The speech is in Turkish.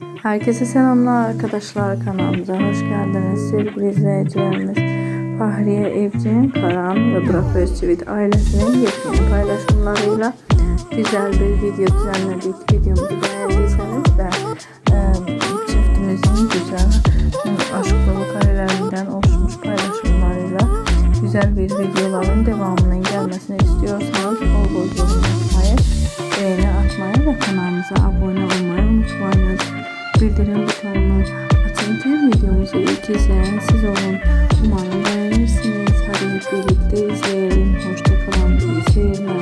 Herkese selamlar arkadaşlar kanalımıza hoş geldiniz sevgili izleyicilerimiz. Fahriye Evcin, Karan ve Burak Özçivit ailesinin yepyeni paylaşımlarıyla güzel bir video düzenledik. Videomuzu beğendiyseniz ve e, çiftimizin güzel e, aşk dolu karelerinden oluşmuş paylaşımlarıyla güzel bir videoların devamının gelmesini istiyorsanız bol bol yorum yapmayı, beğeni atmayı ve kanalımıza abone olmayı unutmayınız. Bildirim butonunu açın ki videomuzu ilk izleyen siz olun. Umarım beğenirsiniz. Hadi hep birlikte izleyelim. Hoşçakalın. İyi seyirler.